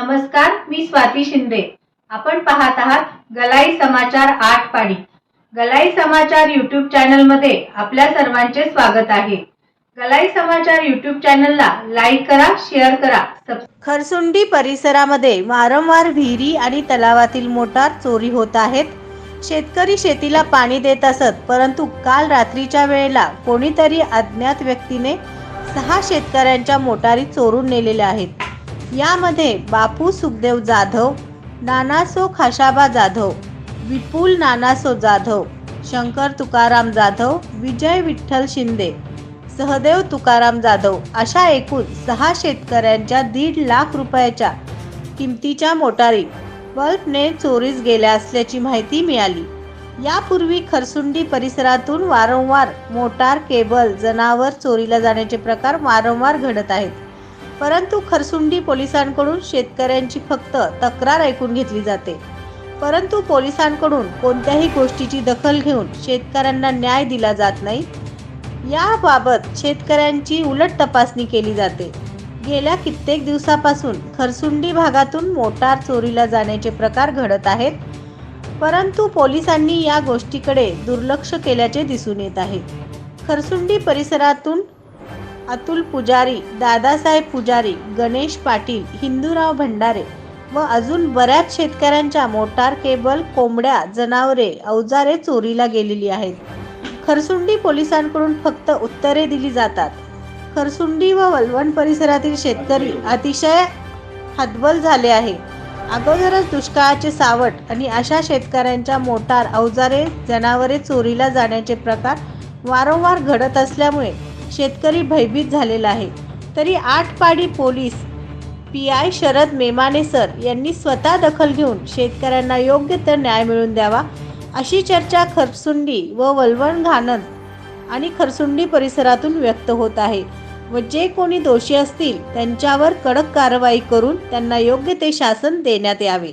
नमस्कार मी स्वाती शिंदे. आपण पाहत आहात गलाई समाचार आठ पाडी गलाई समाचार युट्यूब चॅनलमध्ये आपल्या सर्वांचे स्वागत आहे. गलाई समाचार युट्यूब चॅनलला लाईक करा शेअर करा खरसुंडी परिसरामध्ये वारंवार विहिरी आणि तलावातील मोटार चोरी होत आहेत. शेतकरी शेतीला पाणी देत असत परंतु काल रात्रीच्या वेळेला कोणीतरी अज्ञात व्यक्तीने सहा शेतकऱ्यांच्या मोटारी चोरून नेलेल्या आहेत. यामध्ये बापू सुखदेव जाधव नानासो खाशाबा जाधव विपुल नानासो जाधव शंकर तुकाराम जाधव विजय विठ्ठल शिंदे सहदेव तुकाराम जाधव अशा एकूण सहा शेतकऱ्यांच्या दीड लाख रुपयाच्या किमतीच्या मोटारी बल्बने चोरीस गेल्या असल्याची माहिती मिळाली. यापूर्वी खरसुंडी परिसरातून वारंवार मोटार केबल जनावर चोरीला जाण्याचे प्रकार वारंवार घडत आहेत. परंतु खरसुंडी पोलिसांकडून शेतकऱ्यांची फक्त तक्रार ऐकून घेतली जाते. परंतु पोलिसांकडून कोणत्याही गोष्टीची दखल घेऊन शेतकऱ्यांना न्याय दिला जात नाही. याबाबत शेतकऱ्यांची उलट तपासणी केली जाते. गेल्या कित्येक दिवसापासून खरसुंडी भागातून मोटार चोरीला जाण्याचे प्रकार घडत आहेत. परंतु पोलिसांनी या गोष्टीकडे दुर्लक्ष केल्याचे दिसून येत आहे. खरसुंडी परिसरातून अतुल पुजारी दादासाहेब पुजारी गणेश पाटील हिंदूराव भंडारे व अजून बऱ्याच शेतकऱ्यांच्या मोटार केबल कोंबड्या जनावरे अवजारे चोरीला गेलेली आहेत. खरसुंडी पोलिसांकडून फक्त उत्तरे दिली जातात. खरसुंडी व वलवण परिसरातील शेतकरी अतिशय हतबल झाले आहे. अगोदरच दुष्काळाचे सावट आणि अशा शेतकऱ्यांच्या मोटार अवजारे जनावरे चोरीला जाण्याचे प्रकार वारंवार घडत असल्यामुळे शेतकरी भयभीत झालेला आहे. तरी Atpadi police P I Sharad Memane sir यांनी स्वतः दखल घेऊन शेतकऱ्यांना योग्य तर न्याय मिळवून द्यावा अशी चर्चा खरसुंडी व वलवण घाणन आणि खरसुंडी परिसरातून व्यक्त होत आहे व जे कोणी दोषी असतील त्यांच्यावर कडक कारवाई करून त्यांना योग्य ते शासन देण्यात यावे.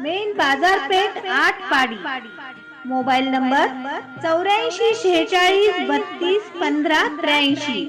main बाजारपेठ आठ पाडी. मोबाईल नंबर चौऱ्याऐंशी शेहेचाळीस बत्तीस पंधरा त्र्याऐंशी.